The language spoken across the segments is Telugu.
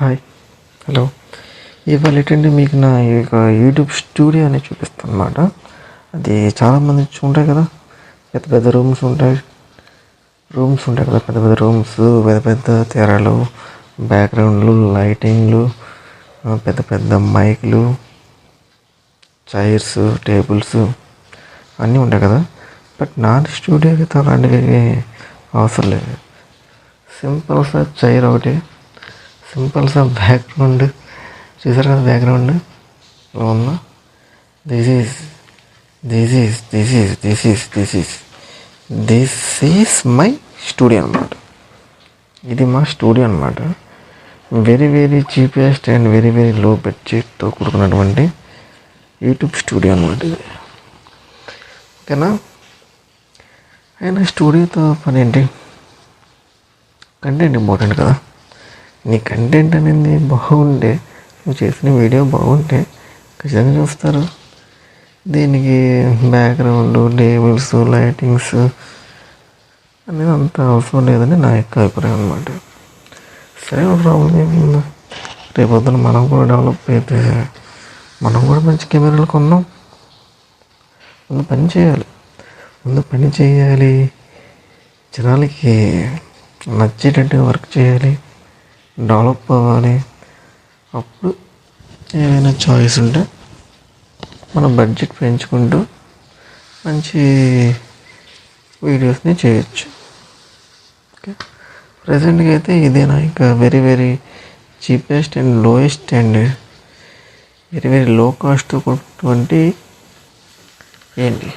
హాయ్ హలో ఇవాళ ఏంటంటే మీకు నా ఈ యొక్క యూట్యూబ్ స్టూడియో అనేది చూపిస్తాను అనమాట అది చాలామంది ఉంటాయి కదా. పెద్ద పెద్ద రూమ్స్ ఉంటాయి. రూమ్స్ ఉంటాయి కదా పెద్ద పెద్ద రూమ్స్ పెద్ద పెద్ద తెరలు బ్యాక్గ్రౌండ్లు లైటింగ్లు పెద్ద పెద్ద మైక్లు చైర్స్ టేబుల్స్ అన్నీ ఉంటాయి కదా. బట్ నా స్టూడియోకి అయితే అలాంటివి అవసరం లేదు. సింపుల్ సార్ చైర్ ఒకటి సింపుల్ సార్ బ్యాక్గ్రౌండ్ చూసారు కదా బ్యాక్గ్రౌండ్ ఇలా ఉన్న. This is this is this is this is this is this is my studio అనమాట ఇది మా స్టూడియో అనమాట very very cheapest and very very low బడ్జెట్తో కూడుకున్నటువంటి యూట్యూబ్ స్టూడియో అనమాట ఇది. ఓకేనా? అయినా స్టూడియోతో పని ఏంటి? కంటెంట్ ఇంపార్టెంట్ కదా. నీ కంటెంట్ అనేది బాగుంటే నువ్వు చేసిన వీడియో బాగుంటే ఖచ్చితంగా చూస్తారు. దీనికి బ్యాక్గ్రౌండ్ టేబుల్స్ లైటింగ్స్ అనేది అంత అవసరం లేదని నా యొక్క అభిప్రాయం అనమాట సరే ప్రాబ్లం ఏముంది రేపొద్దున మనం కూడా డెవలప్ అయితే మనం కూడా మంచి కెమెరాలు కొన్నాం ముందు పని చేయాలి. ముందు పని చేయాలి. జనాలకి నచ్చేటట్టు వర్క్ చేయాలి. డెవలప్ అవ్వాలి. అప్పుడు ఏమైనా చాయిస్ ఉంటే మన బడ్జెట్ పెంచుకుంటూ మంచి వీడియోస్ని చేయొచ్చు. ఓకే ప్రజెంట్గా అయితే ఇదేనా? ఇంకా very very cheapest and lowest and. Very very low cost కొటువంటి ఏంటి?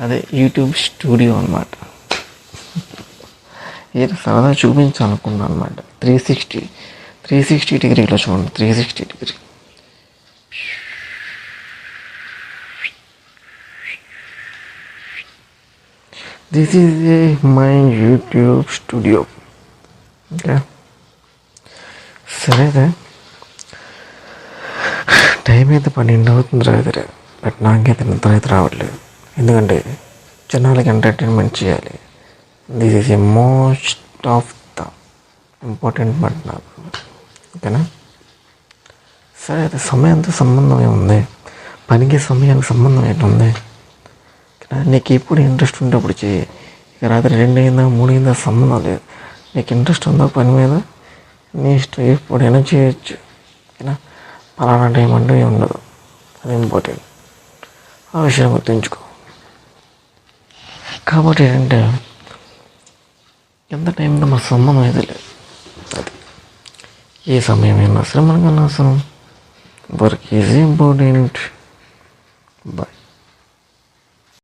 అదే యూట్యూబ్ స్టూడియో అనమాట ఇది సరదా చూపించాలనుకున్నాను అనమాట త్రీ సిక్స్టీ త్రీ సిక్స్టీ డిగ్రీలో చూడండి. Three sixty degree. This is a my YouTube studio okay సరేదే time అయితే పన్నెండు అవుతుంది రాత్రి బట్ నాకైతే నిద్ర అయితే రావట్లేదు. ఎందుకంటే జనాలకి ఎంటర్టైన్మెంట్ చేయాలి. This is a most of the important but నాకు ఓకేనా సరే అయితే సమయంతో సంబంధం ఏముంది పనికి సమయానికి సంబంధం ఏంటుంది ఓకేనా నీకు ఎప్పుడు ఇంట్రెస్ట్ ఉంటే అప్పుడు చేయి ఇక రాత్రి రెండు అయిందా మూడు అయిందా సంబంధం లేదు నీకు ఇంట్రెస్ట్ ఉందా పని మీద నీ ఇష్టం ఎప్పుడైనా చేయొచ్చు ఓకేనా పలానా టైం అంటూ ఏమి ఉండదు అది ఇంపార్టెంట్ ఆ విషయం గుర్తుంచుకో కాబట్టి ఏంటంటే ఎంత టైంతో మన సంబంధం అయితే లేదు అది ఏ సమయమైనా సరే మనకు అనవసరం వర్క్ ఈజ్ ఇంపార్టెంట్ బాయ్